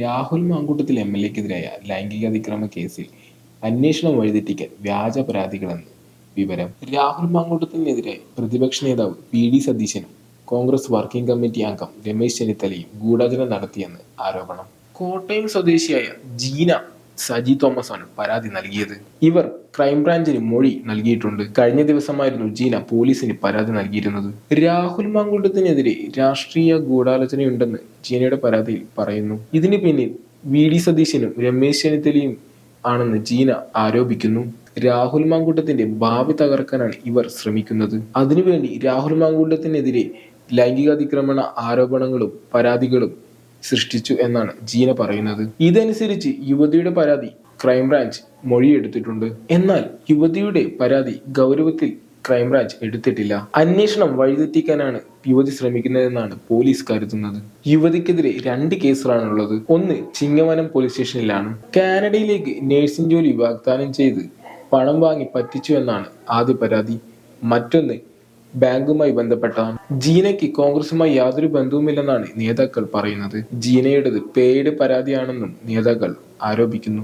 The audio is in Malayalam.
രാഹുൽ മാങ്കൂട്ടത്തിൽ എം എൽ എക്കെതിരായ ലൈംഗിക അതിക്രമ കേസിൽ അന്വേഷണം വഴിതെറ്റിക്കാൻ വ്യാജ പരാതികളെന്ന്. വിവരം രാഹുൽ മാങ്കൂട്ടത്തിനെതിരെ പ്രതിപക്ഷ നേതാവ് പി ഡി സതീശനും കോൺഗ്രസ് വർക്കിംഗ് കമ്മിറ്റി അംഗം രമേശ് ചെന്നിത്തലയും ഗൂഢാചരണം നടത്തിയെന്ന് ആരോപണം. കോട്ടയം സ്വദേശിയായ ജീന സജി തോമസ് ആണ് പരാതി നൽകിയത്. ഇവർ ക്രൈംബ്രാഞ്ചിന് മൊഴി നൽകിയിട്ടുണ്ട്. കഴിഞ്ഞ ദിവസമായിരുന്നു ജീന പോലീസിന് പരാതി നൽകിയിരുന്നത്. രാഹുൽ മാങ്കൂട്ടത്തിനെതിരെ രാഷ്ട്രീയ ഗൂഢാലോചനയുണ്ടെന്ന് ജീനയുടെ പരാതിയിൽ പറയുന്നു. ഇതിന് പിന്നിൽ വി ഡി സതീശനും രമേശ് ചെന്നിത്തലയും ആണെന്ന് ജീന ആരോപിക്കുന്നു. രാഹുൽ മാങ്കൂട്ടത്തിന്റെ ഭാവി തകർക്കാനാണ് ഇവർ ശ്രമിക്കുന്നത്. അതിനുവേണ്ടി രാഹുൽ മാങ്കൂട്ടത്തിനെതിരെ ലൈംഗികാതിക്രമണ ആരോപണങ്ങളും പരാതികളും സൃഷ്ടിച്ചു എന്നാണ് ജീന പറയുന്നത്. ഇതനുസരിച്ച് യുവതിയുടെ പരാതി ക്രൈംബ്രാഞ്ച് മൊഴിയെടുത്തിട്ടുണ്ട്. എന്നാൽ യുവതിയുടെ പരാതി ഗൗരവത്തിൽ ക്രൈംബ്രാഞ്ച് എടുത്തിട്ടില്ല. അന്വേഷണം വഴിതെറ്റിക്കാനാണ് യുവതി ശ്രമിക്കുന്നതെന്നാണ് പോലീസ് കരുതുന്നത്. യുവതിക്കെതിരെ രണ്ട് കേസുകളാണുള്ളത് ഒന്ന് ചിങ്ങവനം പോലീസ് സ്റ്റേഷനിലാണ് കാനഡയിലേക്ക് നഴ്സിംഗ് ജോലി വാഗ്ദാനം ചെയ്ത് പണം വാങ്ങി പറ്റിച്ചു എന്നാണ് ആദ്യ പരാതി. മറ്റൊന്ന് ബാങ്കുമായി ബന്ധപ്പെട്ടതാണ് ജീനയ്ക്ക് കോൺഗ്രസുമായി യാതൊരു ബന്ധവുമില്ലെന്നാണ് നേതാക്കൾ പറയുന്നത്. ജീനയുടേത് പേയ്ഡ് പരാതിയാണെന്നും നേതാക്കൾ ആരോപിക്കുന്നു.